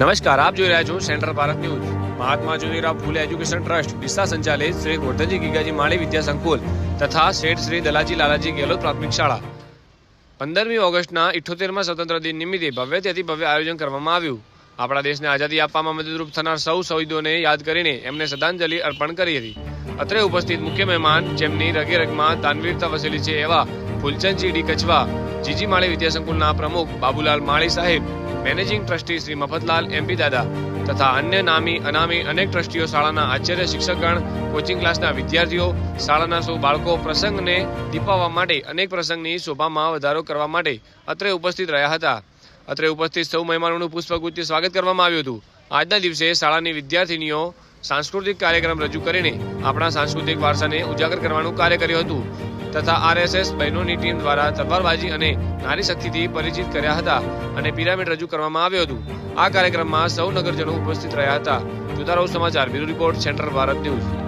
નમસ્કાર, આપ જોઈ રહ્યા છો Central Bharat News. Mahatma Jyotirao Phule Education Trust, Deesa સંચાલિત શ્રી ગોરધનજી ગીગાજી માળી વિદ્યા સંકુલ તથા શેઠ શ્રી દલાજી લાલાજી ગેહલોત પ્રાથમિક શાળા. પંદરમી ઓગસ્ટના ઇઠોતેરમા સ્વતંત્ર દિન નિમિત્તે ભવ્યથી ભવ્ય આયોજન કરવામાં આવ્યું. આપણા દેશને આઝાદી આપવામાં મદદરૂપ થનાર સૌ શહીદોને યાદ કરીને એમને શ્રદ્ધાંજલિ અર્પણ કરી હતી. અત્રે ઉપસ્થિત મુખ્ય મહેમાન જેમની રગે રગમાં દાનવીરતા વસેલી છે એવા ફૂલચંદજી ડી કચવા જીજી માળી વિદ્યાસંકુલના પ્રમુખ બાબુલાલ માળી સાહેબ, managing trustee Shri Mafatlal MP દાદા તથા અન્ય નામી, અનામી અનેક ટ્રસ્ટીઓ શાળાના આચાર્ય શિક્ષકગણ કોચિંગ ક્લાસના વિદ્યાર્થીઓ, શાળાના સૌ બાળકો પ્રસંગને દીપાવવા માટે અનેક પ્રસંગની શોભામાં વધારો કરવા માટે અત્રે ઉપસ્થિત રહ્યા હતા. અત્રે ઉપસ્થિત સૌ મહેમાનોનું પુષ્પગુચ્છથી સ્વાગત કરવામાં આવ્યું હતું. આજના દિવસે શાળાની વિદ્યાર્થીનીઓ સાંસ્કૃતિક કાર્યક્રમ રજૂ કરીને આપણા સાંસ્કૃતિક વારસાને ઉજાગર કરવાનું કાર્ય કર્યું હતું. તથા આરએસએસ બહેનોની ટીમ દ્વારા તલવારબાજી અને નારી શક્તિથી પરિચિત કર્યા હતા અને પિરામિડ રજૂ કરવામાં આવ્યું હતું. આ કાર્યક્રમમાં સૌ નગરજનો ઉપસ્થિત રહ્યા હતા. જોતા રહો સમાચાર, bureau report Central Bharat News.